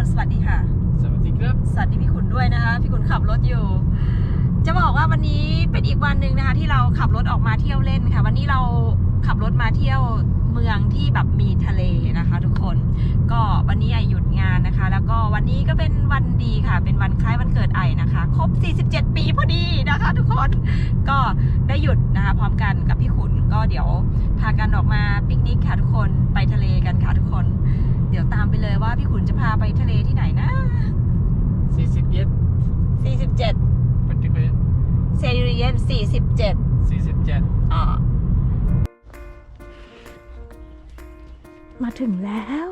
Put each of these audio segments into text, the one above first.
คนสวัสดีค่ะ สวัสดีครับ สวัสดีพี่ขุนด้วยนะคะ พี่ขุนขับรถอยู่ จะบอกว่าวันนี้เป็นอีกวันหนึ่งนะคะที่เราขับรถออกมาเที่ยวเล่นค่ะ วันนี้เราขับรถมาเที่ยวเมืองที่แบบมีทะเลนะคะ ทุกคน ก็วันนี้ไอหยุดงานนะคะ แล้วก็วันนี้ก็เป็นวันดีค่ะ เป็นวันคล้ายวันเกิดไอนะคะ ครบ 47 ปีพอดีนะคะ ทุกคน ก็ได้หยุดนะคะ พร้อมกันกับพี่ขุน ก็เดี๋ยวพากันออกมาปิกนิกค่ะทุกคน ไปทะเลกันค่ะทุกคน เดี๋ยวตามไปเลยว่าพี่ขุนจะพาไปทะเลที่ไหนนะ 41 47ปัจจุบันเซเรียน47 47อ่ามาถึงแล้ว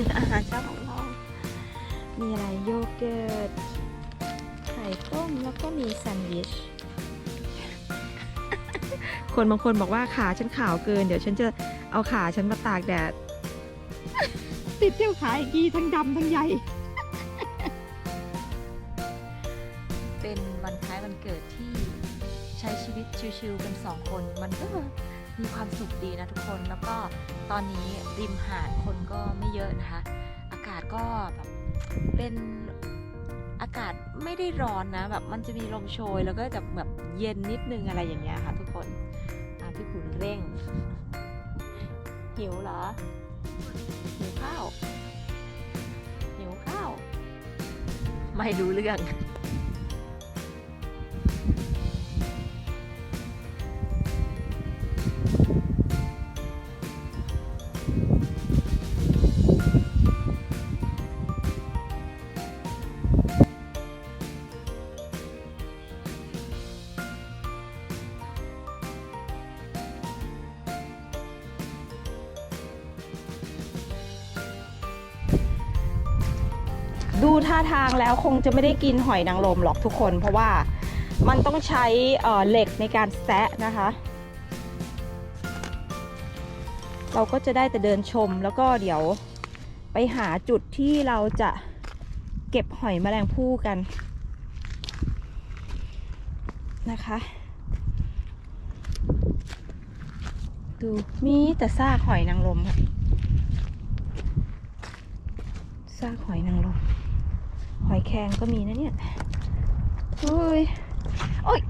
อนอาหารเช้าของเรา มีอะไรโยเกิร์ต ไข่ต้ม แล้วก็มีแซนด์วิช คนบางคนบอกว่าขาฉันขาวเกิน เดี๋ยวฉันจะเอาขาฉันมาตากแดด ติดเที่ยวขาอีกทีทั้งดำทั้งใหญ่ เป็นวันคล้ายวันเกิดที่ใช้ชีวิตชิวๆกันสองคน มันก็ มีความสุขดีนะทุกคนแล้วก็ตอนนี้ริมหาดคนก็ไม่เยอะนะคะ อากาศก็แบบเป็นอากาศไม่ได้ร้อนนะแบบมันจะมีลมโชยแล้วก็จะแบบเย็นนิดนึงอะไรอย่างเงี้ยค่ะทุกคนพี่ขุนเร่ง หิวเหรอ หิวข้าว หิวข้าว ไม่รู้เรื่องาทางแล้วคงจะไม่ได้กินหอยนางรมหรอกทุกคน เพราะว่ามันต้องใช้เเหล็กในการแซะนะคะ เราก็จะได้แต่เดินชมแล้วก็เดี๋ยวไปหาจุดที่เราจะเก็บหอยแมลงภู่กันนะคะ ดูมีแต่ซากหอยนางรมค่ะซากหอยนางรม หอยแครงก็มีนะเนี่ยเฮ้ยโอ้ย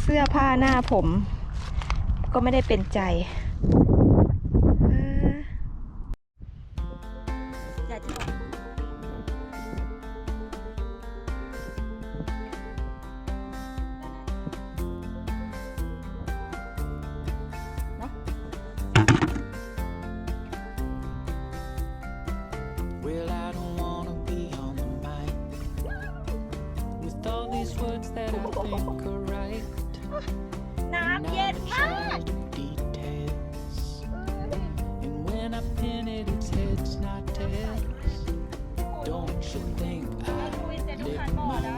เสื้อผ้าหน้าผม ก็ไม่ได้เป็นใจ อยากจะบอก Come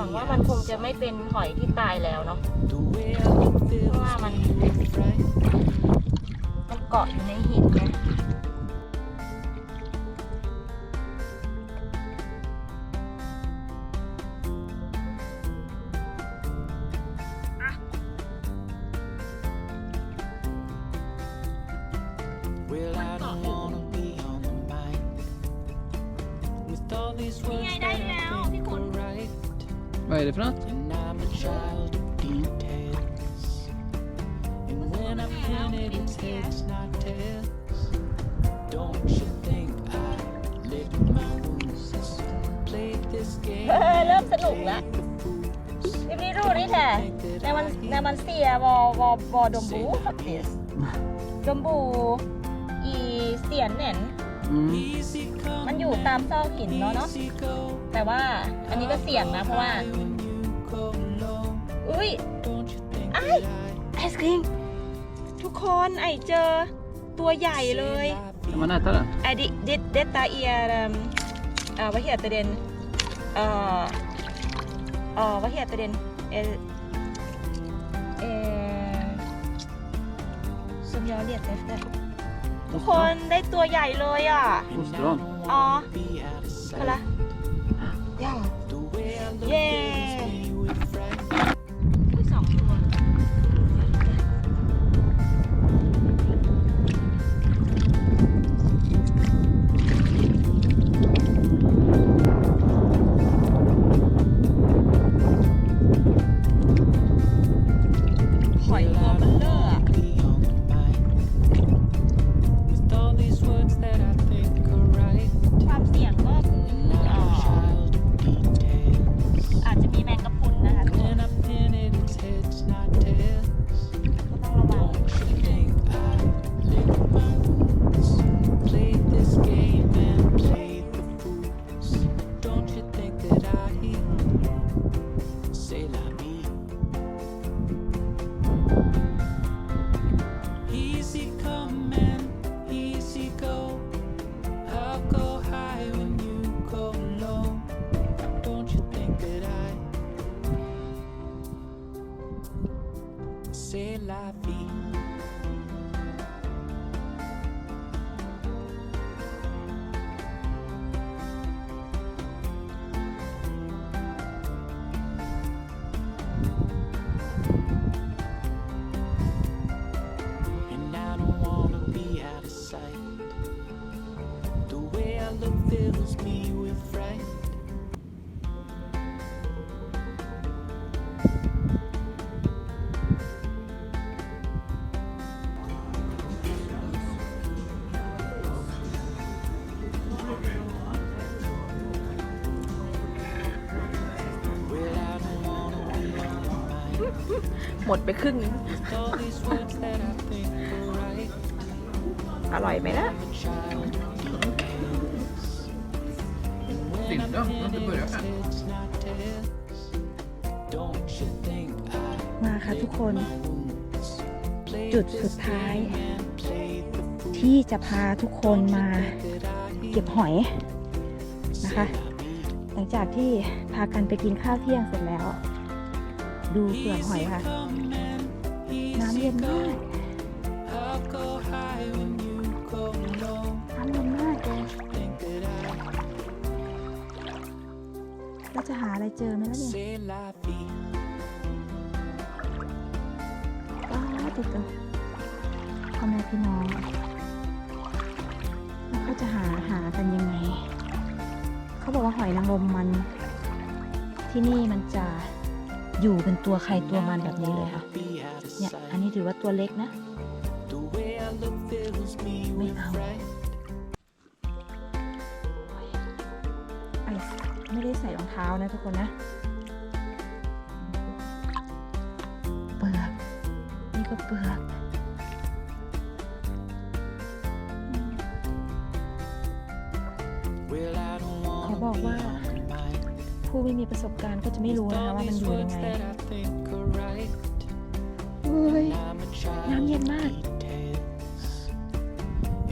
วังว่ามันคงจะไม่เป็นหอยที่ตายแล้วเนาะเพราะว่ามันมันเกาะอยู่ในหินนะ lick my wounds? Played this game. เออเริ่มสนุกแล้วทีนี่ดูนี่แท้ในมันในมันเสียวอวอวอดมบูสักเดียสดมบูอีเสียนเหน่น มันอยู่ตามซอกหินเนาะเนาะ easy go. แต่ว่าอันนี้ก็เสี่ยงนะเพราะว่า When you go low, อุ้ย don't you think Ai? that I ไอศครีมทุกคนไอเจอตัวใหญ่เลย Kan man äta den? ไอดิดิเดตาเอียร์เอ่อ vad heter den เอ่อเอ่อ vad heter den เอเอ som jag letar efter ทุกคนได้ตัวใหญ่เลยอะ Ostron. อ๋อ be out of มาละ sight? ย่า The หมดไปครึ่งอร่อยไหมนะ Stille. Inte börja än. มาค่ะทุกคน จุดสุดท้าย ที่จะพาทุกคนมาเก็บหอยนะคะ หลังจากที่พากันไปกินข้าวเที่ยงเสร็จแล้ว ดูเปลือกหอยค่ะ น้ำเย็นมากน้ำเย็นมากเลยเราจะหาอะไรเจอไหมล่ะเนี่ยว้าวติดตัวพ่อแม่พี่น้องแล้วเขาจะหาหากันยังไง เขาบอกว่าหอยนางรมมัน ที่นี่มันจะ อยู่เป็นตัวใครตัวมันแบบนี้เลยค่ะ เนี่ย อันนี้ถือว่าตัวเล็กนะ ไม่เอาไอไม่ได้ใส่รองเท้านะทุกคนนะ เปลือก นี่ก็เปลือก ไม่มีประสบการณ์ก็จะไม่รู้ With นะคะ all ว่ามัน these อยู่ยั words งไง that I think are right. เฮ้ย I'm a child น้ำเย็น of มาก details.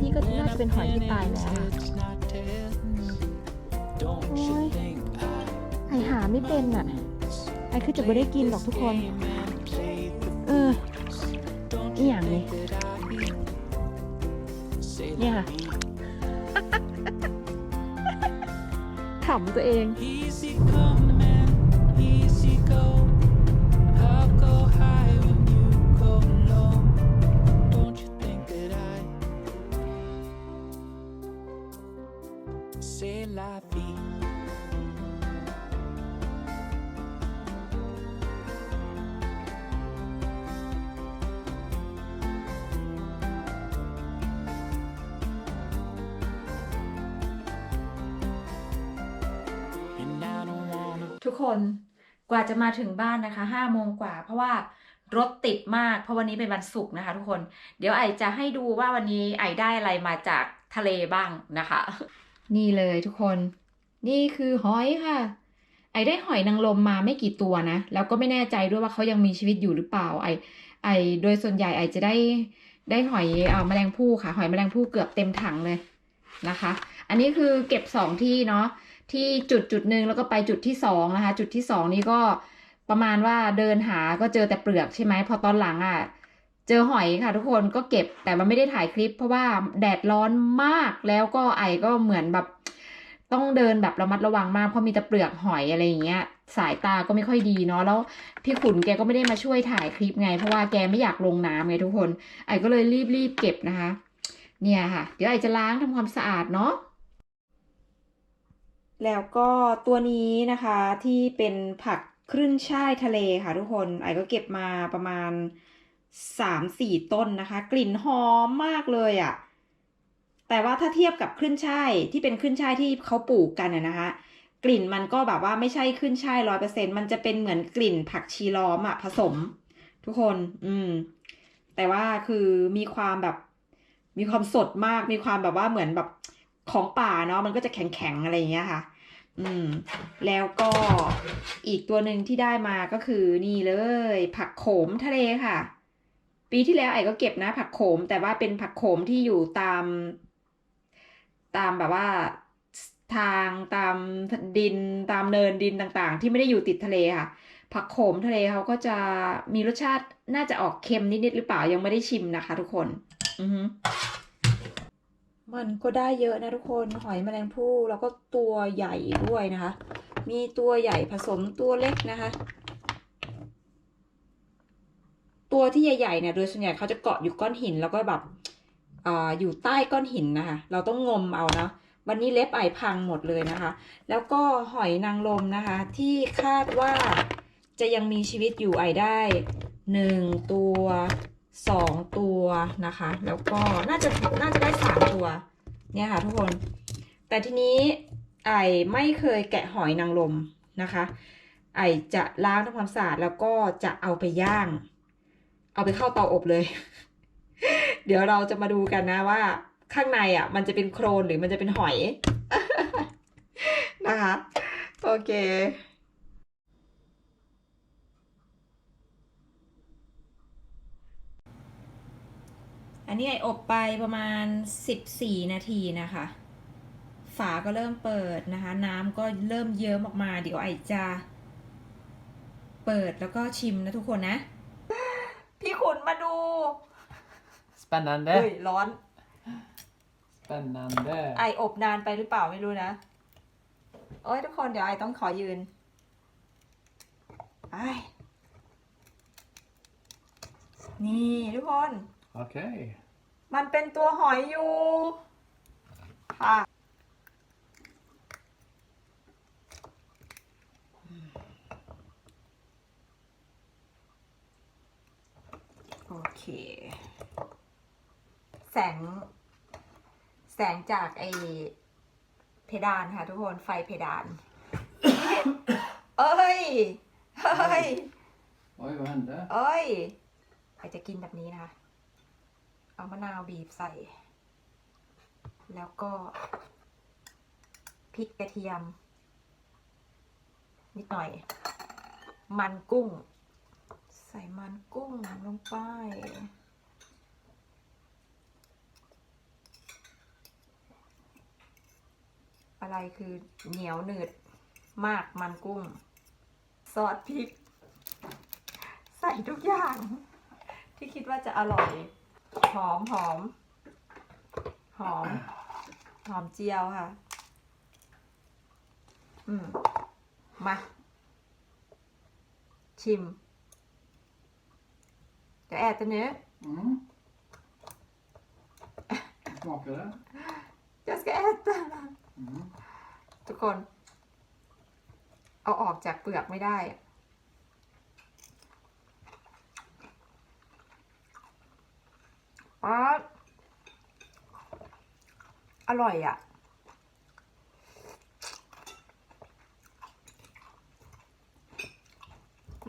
นี่ก็ When น่าจะเป็นหอยที่ I'm ตาย in แล้ว it's อะ heads, not tails. อืม Don't you Ôi. think I ไอหาไม่เป็นอะ ไอคือจะไม่ได้กินหรอกทุกคน game and played the เออ Don't อี you อย่างนี้ think that I say เนี่ย la ค่ะ vie? ขำตัวเอง c'est la vie. ทุกคนกว่าจะมาถึงบ้านนะคะห้าโมงกว่า เพราะว่ารถติดมาก เพราะวันนี้เป็นวันศุกร์นะคะ ทุกคน เดี๋ยวไอจะให้ดูว่าวันนี้ไอได้อะไรมาจากทะเลบ้างนะคะ นี่เลยทุกคน นี่คือหอยค่ะ ไอได้หอยนางรมมาไม่กี่ตัวนะ แล้วก็ไม่แน่ใจด้วยว่าเขายังมีชีวิตอยู่หรือเปล่า ไอ ไอโดยส่วนใหญ่ไอจะได้ได้หอยเอ่อแมลงภู่ค่ะ หอยแมลงภู่เกือบเต็มถังเลยนะคะ อันนี้คือเก็บสองที่เนาะ ที่จุดจุดหนึ่งแล้วก็ไปจุดที่สองนะคะ จุดที่สองนี่ก็ประมาณว่าเดินหาก็เจอแต่เปลือกใช่ไหม พอตอนหลังอะ เจอหอยค่ะทุกคนก็เก็บแต่มันไม่ได้ถ่ายคลิป เพราะว่าแดดร้อนมากแล้วก็ไอก็เหมือนแบบ ต้องเดินแบบระมัดระวังมากเพราะมีแต่เปลือกหอยอะไรอย่างเงี้ย สายตาก็ไม่ค่อยดีเนาะแล้วพี่ขุนแกก็ไม่ได้มาช่วยถ่ายคลิปไง เพราะว่าแกไม่อยากลงน้ำไงทุกคน ไอก็เลยรีบรีบเก็บนะคะ เนี่ยค่ะ เดี๋ยวไอจะล้างทำความสะอาดเนาะแล้วก็ตัวนี้นะคะที่เป็นผักครึ่นช่ายทะเลค่ะทุกคนไอก็เก็บมาประมาณ สามสี่ต้นนะคะ กลิ่นหอมมากเลยอะ่ะ แต่ว่าถ้าเทียบกับคลื่นช่ายที่เป็นคลื่นช่ายที่เขาปลูกกันอะนะคะ กลิ่นมันก็แบบว่าไม่ใช่คลื่นช่ายร้อยเปอร์เซ็นมันจะเป็นเหมือนกลิ่นผักชีล้อมอะผสม ทุกคน อืม แต่ว่าคือมีความแบบ มีความสดมาก มีความแบบว่าเหมือนแบบของป่าเนาะมันก็จะแข็งๆอะไรอย่างเงี้ยค่ะ อืม แล้วก็อีกตัวหนึ่งที่ได้มาก็คือนี่เลย ผักโขมทะเลค่ะ ปีที่แล้วไอ้ก็เก็บนะผักโขม แต่ว่าเป็นผักโขมที่อยู่ตาม ตามแบบว่าทางตามดินตามเนินดินต่างๆ ที่ไม่ได้อยู่ติดทะเลค่ะ ผักโขมทะเลเขาก็จะมีรสชาติน่าจะออกเค็มนิดๆหรือเปล่ายังไม่ได้ชิมนะคะ ทุกคน อือมันก็ได้เยอะนะทุกคนหอยแมลงภู่แล้วก็ตัวใหญ่ด้วยนะคะ มีตัวใหญ่ผสมตัวเล็กนะคะ ตัวที่ใหญ่ๆเนี่ยโดยส่วนใหญ่เขาจะเกาะอยู่ก้อนหินแล้วก็แบบอ่าอยู่ใต้ก้อนหินนะคะ เราต้องงมเอานะ วันนี้เล็บไอพังหมดเลยนะคะ แล้วก็หอยนางรมนะคะ ที่คาดว่าจะยังมีชีวิตอยู่ไอได้หนึ่งตัวสองตัวนะคะ แล้วก็น่าจะน่าจะได้สามตัว เนี่ยค่ะทุกคน แต่ทีนี้ไอไม่เคยแกะหอยนางรมนะคะ ไอจะล้างทำความสะอาดแล้วก็จะเอาไปย่าง เอาไปเข้าเตาอบเลย เดี๋ยวเราจะมาดูกันนะว่าข้างในอะ มันจะเป็นโครนหรือมันจะเป็นหอย นะคะ โอเคอันนี้ไออบไปประมาณ 14 นาทีนะคะ ฝาก็เริ่มเปิดนะคะ น้ำก็เริ่มเยิ้มออกมา เดี๋ยวไอจะ เปิดแล้วก็ชิมนะทุกคนนะ พี่ขุนมาดู Spännande. เฮ้ยร้อน Spännande. ไออบนานไปหรือเปล่าไม่รู้นะ โอ้ยทุกคนเดี๋ยวไอต้องขอยืนไอนี่ทุกคน Okej. มันเป็นตัวหอยอยู่ ค่ะ โอเคแสง แสงจากไอเพดานค่ะทุกคนไฟเพดาน เอ้ย เฮ้ย Oj, vad hände? เอ้ยใครจะกินแบบนี้นะคะ เอามะนาวบีบใส่ แล้วก็พริกกระเทียม นิดหน่อย มันกุ้ง ใส่มันกุ้งลงไป อะไรคือเหนียวหนืดมากมันกุ้ง ซอสพริก ใส่ทุกอย่าง ที่คิดว่าจะอร่อย หอมหอม หอม หอมเจียวค่ะ อืม มา ชิม จะแอดตัวเนี้ย Mm. Smakar det? จะแอด Mm. ทุกคน เอาออกจากเปลือกไม่ได้ป๊าอร่อยอะ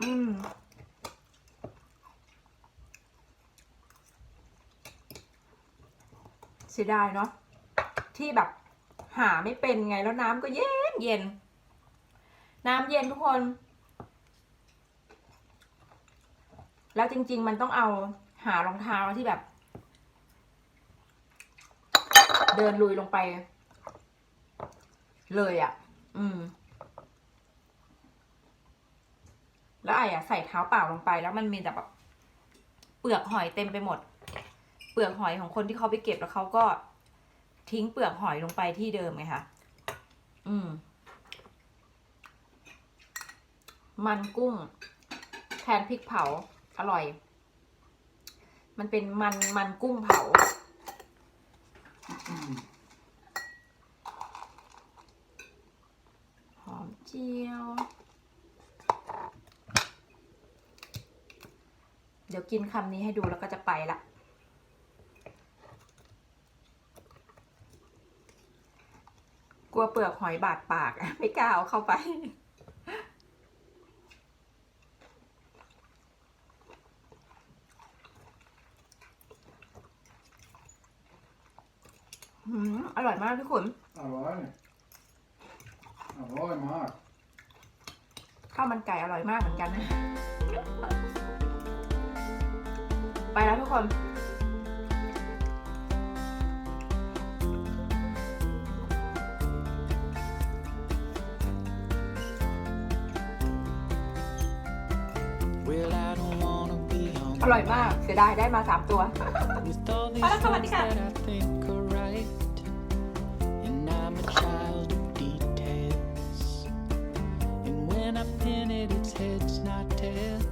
อืมเสียดายเนาะที่แบบ หาไม่เป็นไงแล้วน้ำก็เย็นเย็น น้ำเย็นทุกคน แล้วจริง ๆ มันต้องเอาหารองเท้าที่แบบ เดินลุยลงไป เลยอะ่ะ อืม แล้วไอ้อะใส่เท้าเปล่าลงไป แล้วมันมีแต่แบบ เปลือกหอยเต็มไปหมด เปลือกหอยของคนที่เขาไปเก็บแล้วเขาก็ ทิ้งเปลือกหอยลงไปที่เดิมไงคะอืม มันกุ้ง แทนพริกเผา อร่อย มันเป็นมันมันกุ้งเผาหอมเจียว เดี๋ยวกินคำนี้ให้ดูแล้วก็จะไปละ กลัว เปลือกหอยบาดปากไม่กล้าเอาเข้าไปหืมอร่อยมากพี่ขุน Alloy. Alloy maar. ข้าวมันไก่อร่อยมากเหมือนกันนะไปแล้วทุกคน อร่อยมาก เสียดายได้มาสามตัว with all these Hola, things Sawadika. that I think are right. And I'm a child of details. And when I pin it, it's heads, not tails.